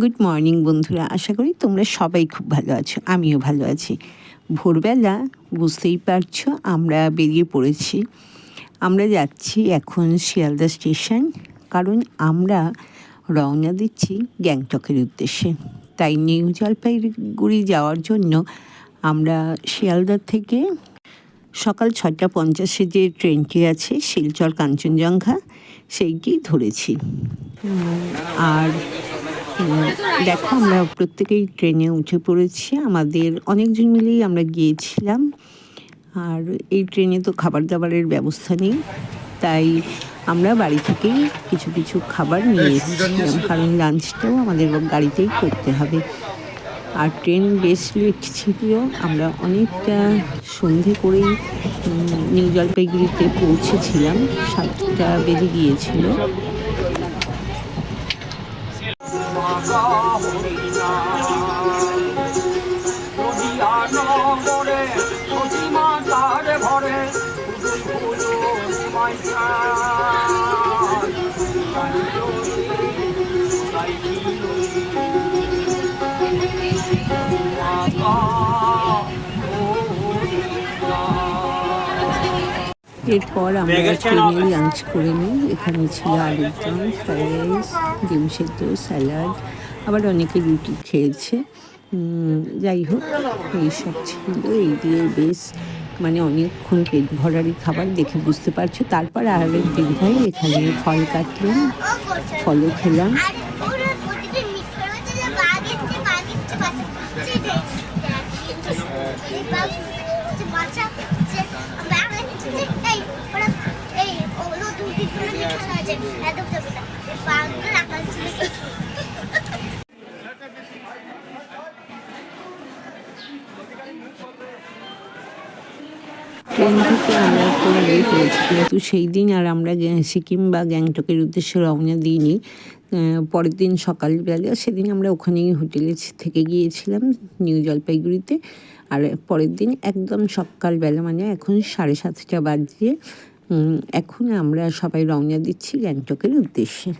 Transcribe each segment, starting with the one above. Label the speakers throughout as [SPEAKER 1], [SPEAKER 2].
[SPEAKER 1] Good morning বন্ধুরা। আশা করি তোমরা সবাই খুব ভালো আছো। আমিও ভালো আছি। ভোরবেলা বুঝতেই পারছ, আমরা বেরিয়ে পড়েছি। আমরা যাচ্ছি এখন শিয়ালদা স্টেশন, কারণ আমরা রওনা দিচ্ছি গ্যাংটকের উদ্দেশ্যে। তাই নিউ জলপাইগুড়ি যাওয়ার জন্য আমরা শিয়ালদা থেকে সকাল ছটা পঞ্চাশে যে ট্রেনটি আছে শিলচর কাঞ্চনজঙ্ঘা সেইটি ধরেছি। আর দেখো আমরা প্রত্যেকেই ট্রেনে উঠে পড়েছি। আমাদের অনেকজন মিলেই আমরা গিয়েছিলাম। আর এই ট্রেনে তো খাবার দাবারের ব্যবস্থা নেই তাই আমরা বাড়ি থেকেই কিছু কিছু খাবার নিয়ে এসেছিলাম। কারণ লাঞ্চটাও আমাদের গাড়িতেই করতে হবে। আর ট্রেন বেশ লেট ছিল আমরা অনেকটা সন্ধে করেই নিউ জলপাইগুড়িতে পৌঁছেছিলাম। সাতটা বেজে গিয়েছিল।
[SPEAKER 2] 啊，不容。
[SPEAKER 1] এরপর আমরা ট্রেনে লাঞ্চ করে নিই। এখানে ছিল আলুর দম ফ্রাইড রাইস ডিম সেদ্ধ স্যালাড আবার অনেকে রুটি খেয়েছে। যাই হোক এইসব ছিল। এই দিয়ে বেশ মানে অনেকক্ষণ পেট ভরারি খাবার দেখে বুঝতে পারছ। তারপর আরেক দিন ভাই এখানে ফল কাটলাম ফলও খেলাম।
[SPEAKER 3] কিন্তু
[SPEAKER 1] সেই দিন আর আমরা সিকিম বা গ্যাংটকের উদ্দেশ্যে রওনা দিইনি। পরের দিন সকালবেলা সেদিন আমরা ওখানেই হোটেলে থেকে গিয়েছিলাম নিউ জলপাইগুড়িতে। আর পরের দিন একদম সকালবেলা মানে এখন সাড়ে সাতটা বাজে উম, এখন আমরা সবাই রওনা দিচ্ছি গ্যাংটকের উদ্দেশ্যে।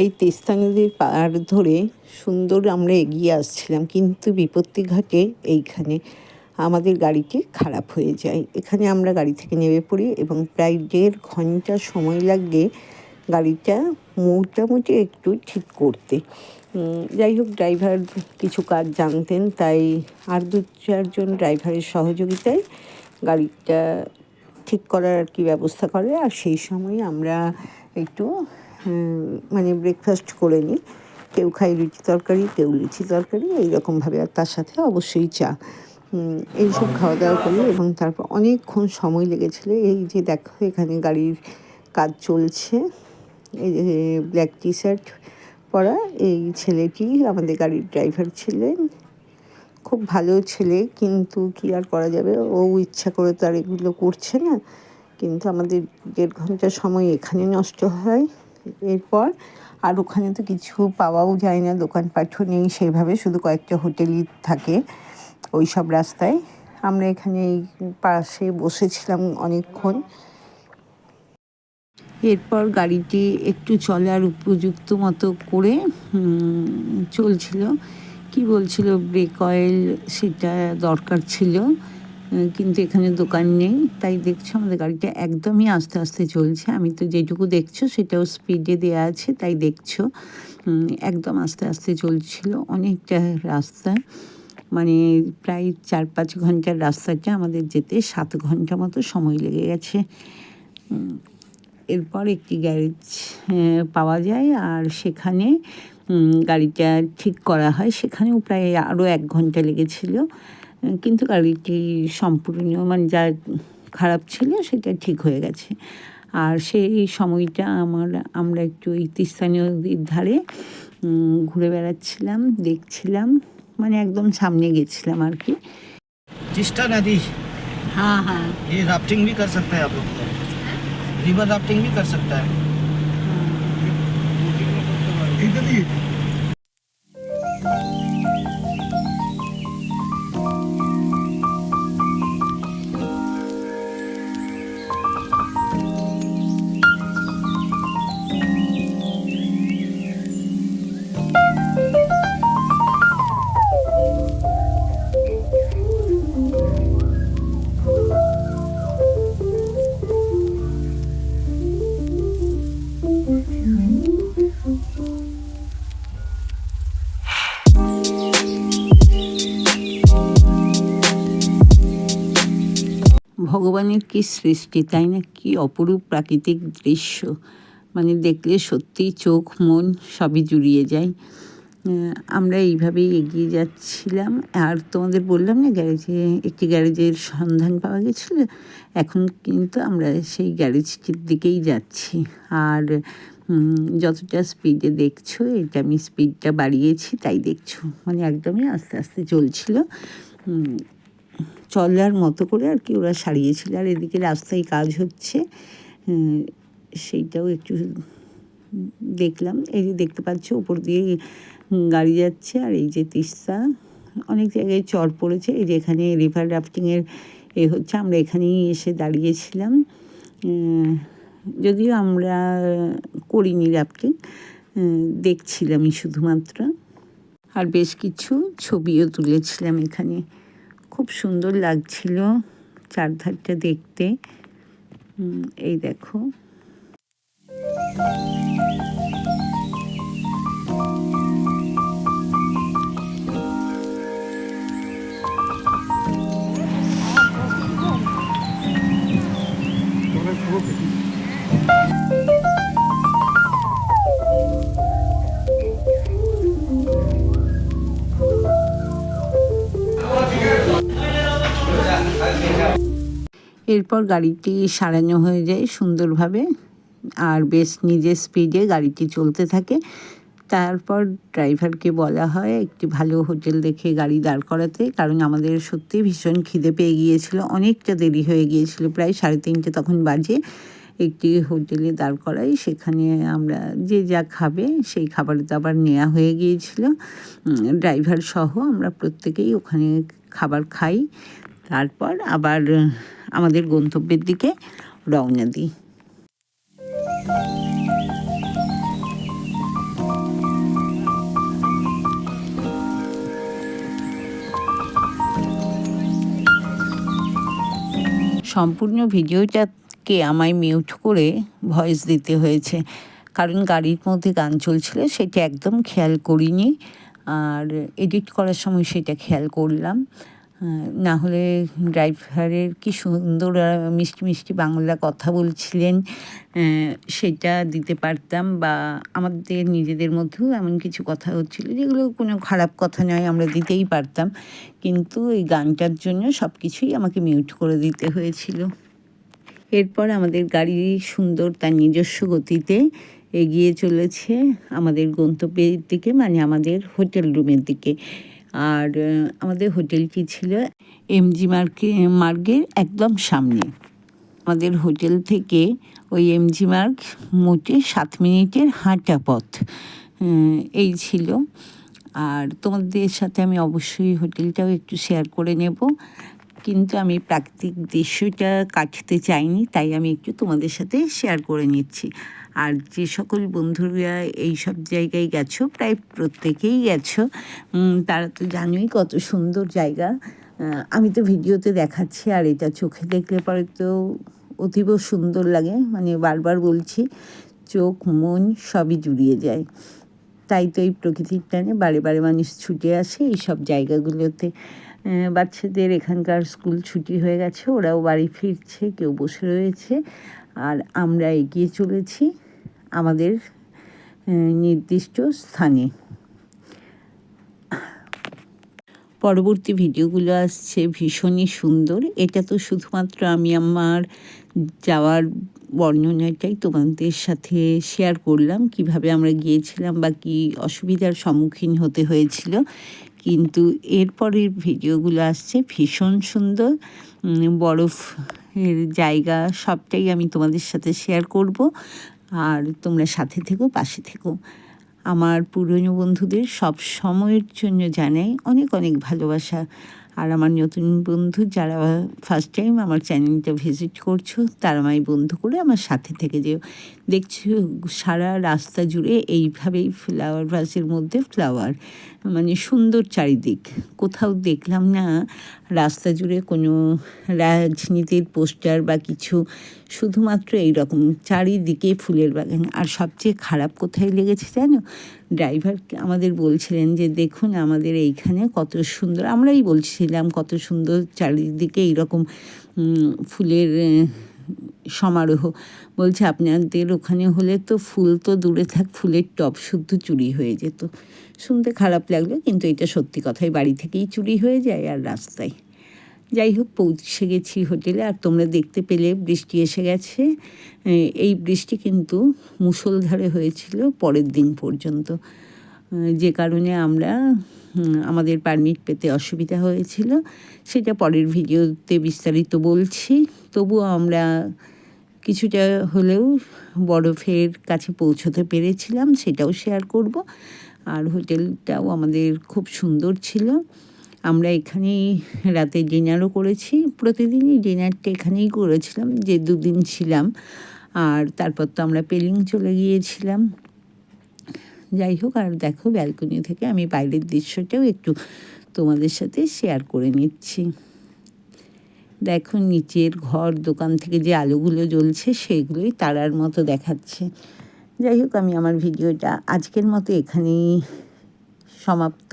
[SPEAKER 1] এই তিস্তা নদীর পাড় ধরে সুন্দর আমরা এগিয়ে আসছিলাম, কিন্তু বিপত্তি ঘাটে এইখানে আমাদের গাড়িটি খারাপ হয়ে যায়। এখানে আমরা গাড়ি থেকে নেমে পড়ি এবং প্রায় দেড় ঘণ্টা সময় লাগে গাড়িটা মোটামুটি একটু ঠিক করতে। যাই হোক, ড্রাইভার কিছু কাজ জানতেন, তাই আর দু চারজন ড্রাইভারের সহযোগিতায় গাড়িটা ঠিক করার কি ব্যবস্থা করে, আর সেই সময় আমরা একটু মানে ব্রেকফাস্ট করে নিই কেউ খাই রুটি তরকারি, কেউ লুচি তরকারি, এইরকমভাবে আর তার সাথে অবশ্যই চা। এইসব খাওয়া দাওয়া করি এবং তারপর অনেকক্ষণ সময় লেগেছিল। এই যে দেখো এখানে গাড়ির কাজ চলছে। এই যে ব্ল্যাক টি শার্ট পরা এই ছেলেটি আমাদের গাড়ির ড্রাইভার ছিলেন। খুব ভালো ছেলে, কিন্তু কি আর করা যাবে? ও ইচ্ছা করে তো আর এগুলো করছে না। কিন্তু আমাদের দেড় ঘণ্টা সময় এখানে নষ্ট হয়। এরপর, আর ওখানে তো কিছু পাওয়াও যায় না দোকানপাটও নেই, সেইভাবে শুধু কয়েকটা হোটেলই থাকে ওই সব রাস্তায়। আমরা এখানে এই পাশে বসেছিলাম অনেকক্ষণ। এরপর গাড়িটি একটু চলার উপযুক্ত মতো করে চলছিল। কি বলছিল, ব্রেক অয়েল সেটা দরকার ছিল। কিন্তু এখানে দোকান নেই, তাই দেখছ আমাদের গাড়িটা একদমই আস্তে আস্তে চলছে। আমি তো যেটুকু দেখছ সেটাও স্পিডে দেওয়া আছে, তাই দেখছ। একদম আস্তে আস্তে চলছিল অনেকটা রাস্তা। মানে প্রায় চার পাঁচ ঘণ্টার রাস্তাটা আমাদের যেতে সাত ঘণ্টা মতো সময় লেগে গেছে। এরপর একটি গ্যারেজ পাওয়া যায় আর সেখানে গাড়িটা ঠিক করা হয়। সেখানেও প্রায় আরও এক ঘণ্টা লেগেছিল। কিন্তু গাড়িটি সম্পূর্ণ মানে যা খারাপ ছিল সেটা ঠিক হয়ে গেছে আর সেই সময়টা আমার আমরা একটু এই তিস্তা নদীর ধারে উম, ঘুরে বেড়াচ্ছিলাম দেখছিলাম মানে একদম সামনে গেছিলাম আর কি
[SPEAKER 4] जिस्टा नदी
[SPEAKER 1] হ্যাঁ হ্যাঁ
[SPEAKER 4] ये राफ्टिंग भी कर सकते हैं आप लोग रिवर राफ्टिंग भी कर सकता है
[SPEAKER 1] ভগবানের কি সৃষ্টি, তাই না? কি অপরূপ প্রাকৃতিক দৃশ্য। মানে দেখলে সত্যিই চোখ, মন সবই জুড়িয়ে যায়। আমরা এইভাবেই এগিয়ে যাচ্ছিলাম। আর তোমাদের বললাম না গ্যারেজে, একটি গ্যারেজের সন্ধান পাওয়া গেছিল? এখন কিন্তু আমরা সেই গ্যারেজটির দিকেই যাচ্ছি। আর যতটা স্পিডে দেখছ, এটা আমি স্পিডটা বাড়িয়েছি, তাই দেখছ। মানে একদমই আস্তে আস্তে চলছিল। চলার মতো করে আর কি ওরা সারিয়েছিল। আর এদিকে রাস্তায় কাজ হচ্ছে সেইটাও একটু দেখলাম। এই যে দেখতে পাচ্ছ, উপর দিয়ে গাড়ি যাচ্ছে আর এই যে তিস্তা। অনেক জায়গায় চর পড়েছে। এই যে এখানে রিভার রাফটিংয়ের এ হচ্ছে, আমরা এখানেই এসে দাঁড়িয়েছিলাম। যদিও আমরা করিনি রাফটিং দেখছিলামই শুধুমাত্র। আর বেশ কিছু ছবিও তুলেছিলাম এখানে। খুব সুন্দর লাগছিল চারধারটা দেখতে। এই দেখো। এরপর গাড়িটি সারানো হয়ে যায় সুন্দরভাবে আর বেশ নিজের স্পিডে গাড়িটি চলতে থাকে। তারপর ড্রাইভারকে বলা হয়, একটি ভালো হোটেল দেখে গাড়ি দাঁড় করাতে। কারণ আমাদের সত্যি ভীষণ খিদে পেয়ে গিয়েছিল। অনেকটা দেরি হয়ে গিয়েছিল, প্রায় সাড়ে তিনটে তখন বাজে। একটি হোটেলে দাঁড় করাই, সেখানে আমরা যে যা খাবে সেই খাবার দাবার নেওয়া হয়ে গিয়েছিল। ড্রাইভার সহ আমরা প্রত্যেকেই ওখানে খাবার খাই। তারপর আবার আমাদের গন্তব্যের দিকে রওনা দিই। সম্পূর্ণ ভিডিওটাকে আমায় মিউট করে ভয়েস দিতে হয়েছে। কারণ গাড়ির মধ্যে গান চলছিল, সেটা একদম খেয়াল করিনি। আর এডিট করার সময় সেটা খেয়াল করলাম। না হলে ড্রাইভারের কি সুন্দর মিষ্টি মিষ্টি বাংলা কথা বলছিলেন সেটা দিতে পারতাম বা আমাদের নিজেদের মধ্যেও এমন কিছু কথা হচ্ছিল যেগুলো কোনো খারাপ কথা নয়, আমরা দিতেই পারতাম। কিন্তু এই গানটার জন্য সব কিছুই আমাকে মিউট করে দিতে হয়েছিল। এরপর আমাদের গাড়ি সুন্দর তার নিজস্ব গতিতে এগিয়ে চলেছে আমাদের গন্তব্যের দিকে মানে আমাদের হোটেল রুমের দিকে। আর আমাদের হোটেলটি ছিল এমজি মার্কে মার্গের একদম সামনে। আমাদের হোটেল থেকে ওই এমজি মার্গ মোটে সাত মিনিটের হাঁটা পথ এই ছিল। আর তোমাদের সাথে আমি অবশ্যই হোটেলটাও একটু শেয়ার করে নেব। কিন্তু আমি প্রাকৃতিক দৃশ্যটা কাটতে চাইনি, তাই আমি একটু তোমাদের সাথে শেয়ার করে নিচ্ছি। আর যে সকল বন্ধুরা এই সব জায়গায় গেছো, প্রায় প্রত্যেকেই গেছো তারা তো জানোই কত সুন্দর জায়গা। আমি তো ভিডিওতে দেখাচ্ছি আর এটা চোখে দেখলে পরে তো অতীব সুন্দর লাগে। মানে বারবার বলছি, চোখ, মন সবই জুড়িয়ে যায়। তাই তো এই প্রকৃতির টানে বারে বারে মানুষ ছুটে আসে এই সব জায়গাগুলোতে বাচ্চাদের এখানকার স্কুল ছুটি হয়ে গেছে, ওরাও বাড়ি ফিরছে, কেউ বসে রয়েছে। আর আমরা এগিয়ে চলেছি আমাদের নির্দিষ্ট স্থানে। পরবর্তী ভিডিওগুলো আসছে ভীষণই সুন্দর। এটা তো শুধুমাত্র আমি আমার যাওয়ার বর্ণনাটাই তোমাদের সাথে শেয়ার করলাম কীভাবে আমরা গিয়েছিলাম বা কী অসুবিধার সম্মুখীন হতে হয়েছিল। কিন্তু এরপরের ভিডিওগুলো আসছে ভীষণ সুন্দর উম, বরফের জায়গা সবটাই আমি তোমাদের সাথে শেয়ার করব। আর তোমরা সাথে থেকো, পাশে থেকো। আমার পুরনো বন্ধুদের সব সময়ের জন্য জানাই অনেক অনেক ভালোবাসা। আর আমার নতুন বন্ধু যারা ফার্স্ট টাইম আমার চ্যানেলটা ভিজিট করছ, তারা আমায় বন্ধু করে আমার সাথে থেকে যেও। দেখছ, সারা রাস্তা জুড়ে এইভাবেই ফ্লাওয়ার ভাসের মধ্যে ফ্লাওয়ার মানে সুন্দর চারিদিক। কোথাও দেখলাম না, রাস্তা জুড়ে কোনো রাজনীতির পোস্টার বা কিছু শুধুমাত্র এই রকম চারিদিকে ফুলের বাগান। আর সবচেয়ে খারাপ কোথায় লেগেছে জানো? ড্রাইভার আমাদের বলছিলেন যে, দেখুন আমাদের এইখানে কত সুন্দর। আমরাই বলছিলাম, কত সুন্দর চারিদিকে এইরকম ফুলের সমারোহ। বলছে, আপনাদের ওখানে হলে তো ফুল তো দূরে থাক, ফুলের টব শুদ্ধ চুরি হয়ে যেত। শুনতে খারাপ লাগল, কিন্তু এটা সত্যি কথাই। বাড়ি থেকেই চুরি হয়ে যায় আর রাস্তায়। যাই হোক, পৌঁছে গেছি হোটেলে আর তোমরা দেখতে পেলে বৃষ্টি এসে গেছে। এই বৃষ্টি কিন্তু মুষলধারে হয়েছিল পরের দিন পর্যন্ত। যে কারণে আমরা আমাদের পারমিট পেতে অসুবিধা হয়েছিল। সেটা পরের ভিডিওতে বিস্তারিত বলছি। তবুও আমরা কিছুটা হলেও বরফের কাছে পৌঁছতে পেরেছিলাম, সেটাও শেয়ার করব। আর হোটেলটাও আমাদের খুব সুন্দর ছিল। আমরা এখানেই রাতে ডিনারও করেছি। প্রতিদিনই ডিনারটা এখানেই করেছিলাম, যে দুদিন ছিলাম। আর তারপর তো আমরা পেলিং চলে গিয়েছিলাম। যাই হোক, আর দেখো ব্যালকনি থেকে আমি বাইরের দৃশ্যটাও একটু তোমাদের সাথে শেয়ার করে নিচ্ছি। দেখো নিচের ঘর, দোকান থেকে যে আলোগুলো জ্বলছে, সেগুলোই তারার মতো দেখাচ্ছে। যাই হোক, আমি আমার ভিডিওটা আজকের মতো এখানেই সমাপ্ত।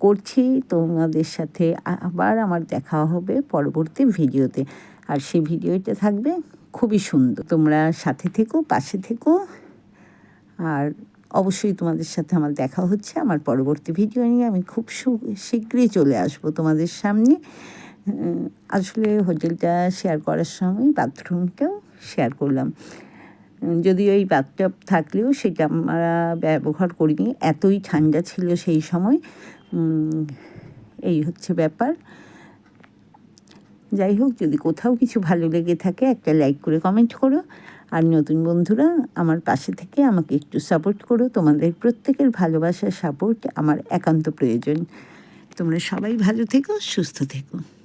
[SPEAKER 1] করছি তোমাদের সাথে আবার আমার দেখা হবে পরবর্তী ভিডিওতে। আর সেই ভিডিওটা থাকবে খুবই সুন্দর। তোমরা সাথে থেকো পাশে থেকো। আর অবশ্যই তোমাদের সাথে আমার দেখা হচ্ছে। আমার পরবর্তী ভিডিও নিয়ে আমি খুব শীঘ্রই চলে আসব তোমাদের সামনে। আসলে হোটেলটা শেয়ার করার সময় বাথরুমটাও শেয়ার করলাম। উম, যদিও এই বাথটাব থাকলেও সেটা আমরা ব্যবহার করিনি। এতই ঠান্ডা ছিল সেই সময়। এই হচ্ছে ব্যাপার। যাই হোক, যদি কোথাও কিছু ভালো লেগে থাকে, একটা লাইক করে কমেন্ট করো। আর নতুন বন্ধুরা, আমার পাশে থেকে আমাকে একটু সাপোর্ট করো। তোমাদের প্রত্যেকের ভালোবাসার সাপোর্ট আমার একান্ত প্রয়োজন। তোমরা সবাই ভালো থেকো, সুস্থ থেকো।